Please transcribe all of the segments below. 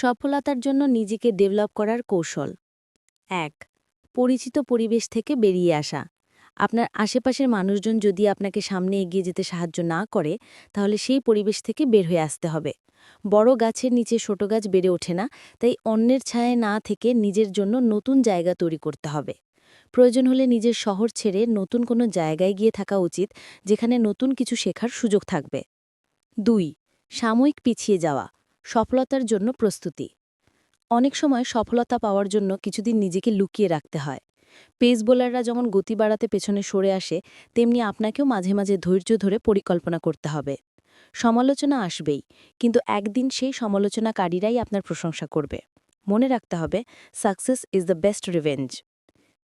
সফলতার জন্য নিজেকে ডেভেলপ করার কৌশল। এক, পরিচিত পরিবেশ থেকে বেরিয়ে আসা। আপনার আশেপাশের মানুষজন যদি আপনাকে সামনে এগিয়ে যেতে সাহায্য না করে, তাহলে সেই পরিবেশ থেকে বের হয়ে আসতে হবে। বড় গাছের নিচে ছোট গাছ বেড়ে ওঠে না, তাই অন্যের ছায়ায় না থেকে নিজের জন্য নতুন জায়গা তৈরি করতে হবে। প্রয়োজন হলে নিজের শহর ছেড়ে নতুন কোনো জায়গায় গিয়ে থাকা উচিত, যেখানে নতুন কিছু শেখার সুযোগ থাকবে। দুই, সাময়িক পিছিয়ে যাওয়া। সফলতার জন্য প্রস্তুতি। অনেক সময় সফলতা পাওয়ার জন্য কিছুদিন নিজেকে লুকিয়ে রাখতে হয়। পেস বোলাররা যেমন গতি বাড়াতে পেছনে সরে আসে, তেমনি আপনাকেও মাঝে মাঝে ধৈর্য ধরে পরিকল্পনা করতে হবে। সমালোচনা আসবেই, কিন্তু একদিন সেই সমালোচনাকারীরাই আপনার প্রশংসা করবে। মনে রাখতে হবে, success is the best revenge.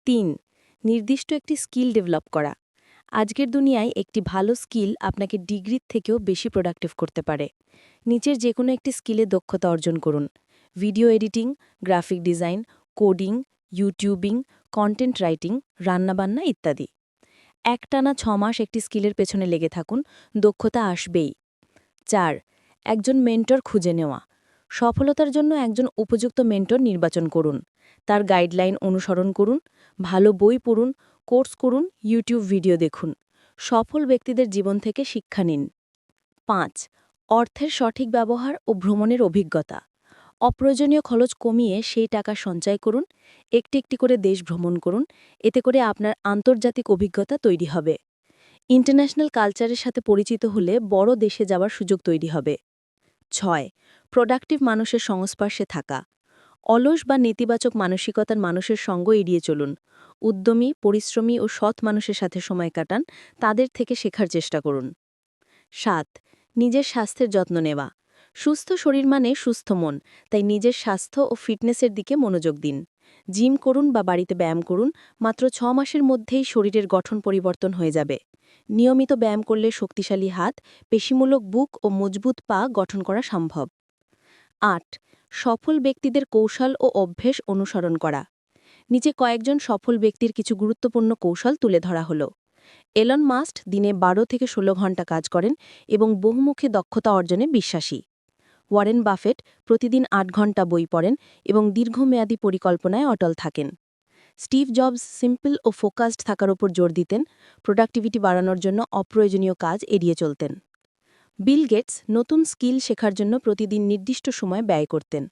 তিন, নির্দিষ্ট একটি স্কিল ডেভেলপ করা। আজকের দুনিয়ায় একটি ভালো স্কিল আপনাকে ডিগ্রির থেকেও বেশি প্রোডাক্টিভ করতে পারে। নিচের যে কোনো একটি স্কিলে দক্ষতা অর্জন করুন। Video editing, graphic design, coding, YouTubing content writing রান্নাবান্না ইত্যাদি। একটানা ছ মাস একটি স্কিলের পেছনে লেগে থাকুন, দক্ষতা আসবেই। চার, একজন মেন্টর খুঁজে নেওয়া। সফলতার জন্য একজন উপযুক্ত মেন্টর নির্বাচন করুন। তার গাইডলাইন অনুসরণ করুন, ভালো বই পড়ুন, কোর্স করুন, ইউটিউব ভিডিও দেখুন। সফল ব্যক্তিদের জীবন থেকে শিক্ষা নিন। পাঁচ, অর্থের সঠিক ব্যবহার ও ভ্রমণের অভিজ্ঞতা। অপ্রয়োজনীয় খরচ কমিয়ে সেই টাকা সঞ্চয় করুন, একটি একটি করে দেশ ভ্রমণ করুন, এতে করে আপনার আন্তর্জাতিক অভিজ্ঞতা তৈরি হবে। ইন্টারন্যাশনাল কালচারের সাথে পরিচিত হলে বড় দেশে যাওয়ার সুযোগ তৈরি হবে। ছয় প্রোডাক্টিভ মানুষের সংস্পর্শে থাকা। অলস বা নেতিবাচক মানসিকতার মানুষের সঙ্গ এড়িয়ে চলুন। উদ্যমী, পরিশ্রমী ও সৎ মানুষের সাথে সময় কাটান, তাদের থেকে শেখার চেষ্টা করুন। সাত, নিজের স্বাস্থ্যের যত্ন নেওয়া। সুস্থ শরীর মানে সুস্থ মন, তাই নিজের স্বাস্থ্য ও ফিটনেসের দিকে মনোযোগ দিন। জিম করুন বা বাড়িতে ব্যায়াম করুন, মাত্র ছ মাসের মধ্যেই শরীরের গঠন পরিবর্তন হয়ে যাবে। নিয়মিত ব্যায়াম করলে শক্তিশালী হাত, পেশিমূলক বুক ও মজবুত পা গঠন করা সম্ভব। আট, সফল ব্যক্তিদের কৌশল ও অভ্যেস অনুসরণ করা। নিচে কয়েকজন সফল ব্যক্তির কিছু গুরুত্বপূর্ণ কৌশল তুলে ধরা হল। এলন মাস্ট দিনে বারো থেকে ১৬ ঘণ্টা কাজ করেন এবং বহুমুখী দক্ষতা অর্জনে বিশ্বাসী। ওয়ারেন বাফেট প্রতিদিন আট ঘণ্টা বই পড়েন এবং দীর্ঘমেয়াদী পরিকল্পনায় অটল থাকেন। স্টিভ জবস সিম্পল ও ফোকাসড থাকার ওপর জোর দিতেন, প্রোডাক্টিভিটি বাড়ানোর জন্য অপ্রয়োজনীয় কাজ এড়িয়ে চলতেন। বিল গেটস নতুন স্কিল শেখার জন্য প্রতিদিন নির্দিষ্ট সময় ব্যয় করতেন।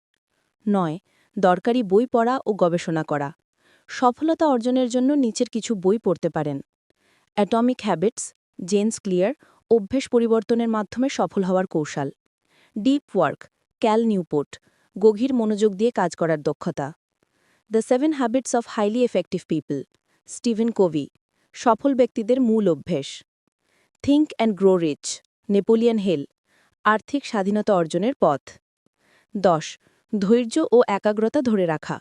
নয়, দরকারি বই পড়া ও গবেষণা করা। সফলতা অর্জনের জন্য নিচের কিছু বই পড়তে পারেন। অ্যাটমিক হ্যাবিটস জেন্স ক্লিয়ার, অভ্যেস পরিবর্তনের মাধ্যমে সফল হওয়ার কৌশল। ডিপ ওয়ার্ক, ক্যাল নিউপোর্ট, গভীর মনোযোগ দিয়ে কাজ করার দক্ষতা। The seven habits of highly effective people, Stephen Covey, সফল ব্যক্তিদের মূল অভ্যেস। Think and grow rich. Napoleon Hill, আর্থিক স্বাধীনতা অর্জনের পথ। দশ, ধৈর্য ও একাগ্রতা ধরে রাখা।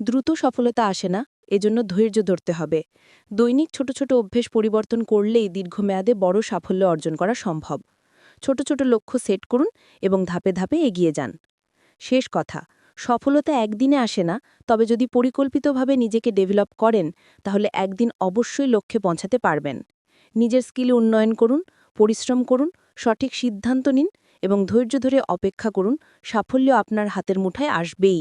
দ্রুত সফলতা আসে না, এজন্য ধৈর্য ধরতে হবে। দৈনিক ছোট ছোট অভ্যেস পরিবর্তন করলেই দীর্ঘমেয়াদে বড় সাফল্য অর্জন করা সম্ভব। ছোট ছোট লক্ষ্য সেট করুন এবং ধাপে ধাপে এগিয়ে যান। শেষ কথা, সফলতা একদিনে আসে না, তবে যদি পরিকল্পিতভাবে নিজেকে ডেভেলপ করেন, তাহলে একদিন অবশ্যই লক্ষ্যে পৌঁছাতে পারবেন। নিজের স্কিল উন্নয়ন করুন পরিশ্রম করুন, সঠিক সিদ্ধান্ত নিন এবং ধৈর্য ধরে অপেক্ষা করুন। সাফল্য আপনার হাতের মুঠায় আসবেই।